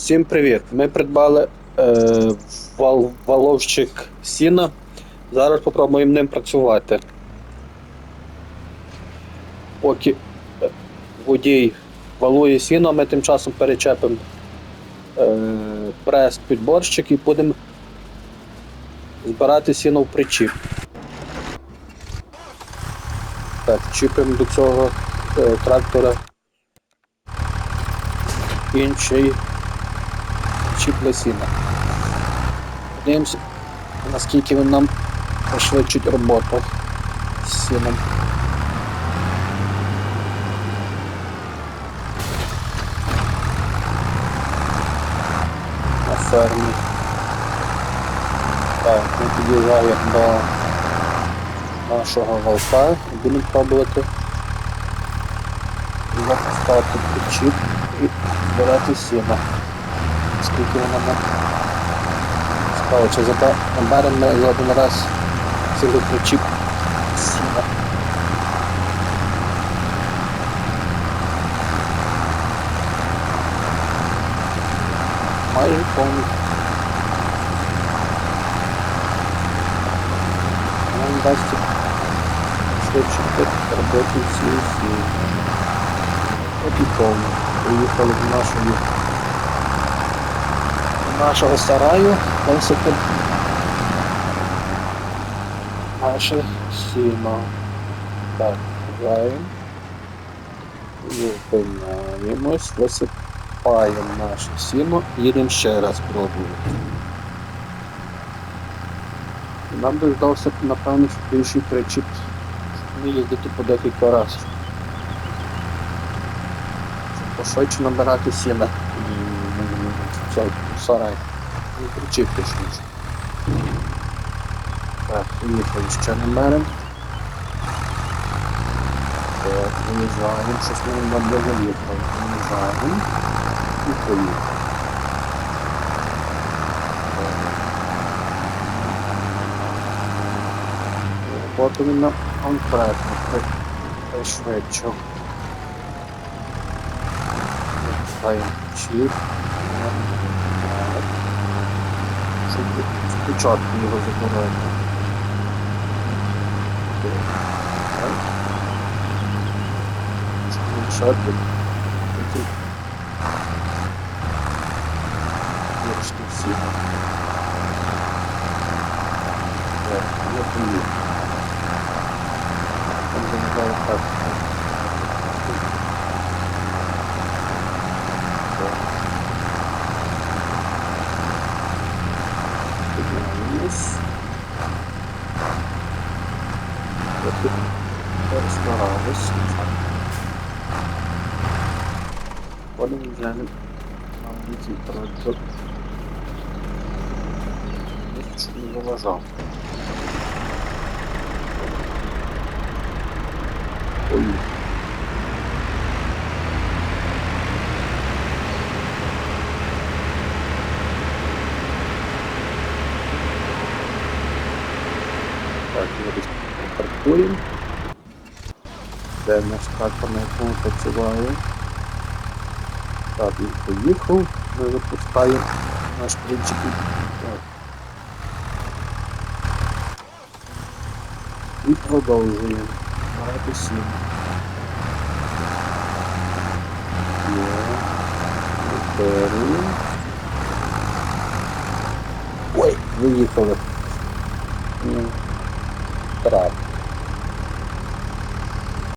Всім привіт! Ми придбали е, вал, валовщик сіна. Зараз спробуємо ним працювати. Поки водій валує сіно, ми тим часом перечепимо е, прес підборщик і будемо збирати сіно в причіп. Так, чіпимо до цього е, трактора інший чіп для сіна. Подивимося, наскільки він нам пришвидшить роботу з сіном. На фермі. Так, ми під'їжджаємо до нашого валка і будемо пробувати запускати чіп і збирати сіно. Skikil naman. Sa kotse sa pa. Ang barang na iyo na ras. Silog na chip. Sina. May pong Ang basta. Следующий пэт работает с Эпиком. Приехали в нашу юбку. Нашого сараю. Тут наше сіно. Так, граємо. Зупиняємось, висипаємо наше сіно, їдемо ще раз пробуємо. Нам би здався, напевно, більший причіп, не їздити по декілька разів. Пошвидше набирати сіна в цей сарай. Не причіп точніше. Так, поїхали ще наберемо. Так, виїжджаємо, щось ми нам не виїхали. Виїжджаємо і поїхали. Роботу він нам конкретно при- пришвидшив. Ставим чіп. Спочатку його мішати. Потім вирішити всі. Так, я поїду. Там замикаю так. Трохи Розстарались. Потім глянемо на вулиці трактор. Щоб не заважав. Ой. Так, його десь паркуємо. Де наш трактор, на якому. Так, він поїхав. Ми запускаємо наш принцип. І продовжуємо. Давайте сім. Є. Ой, виїхали. Трап.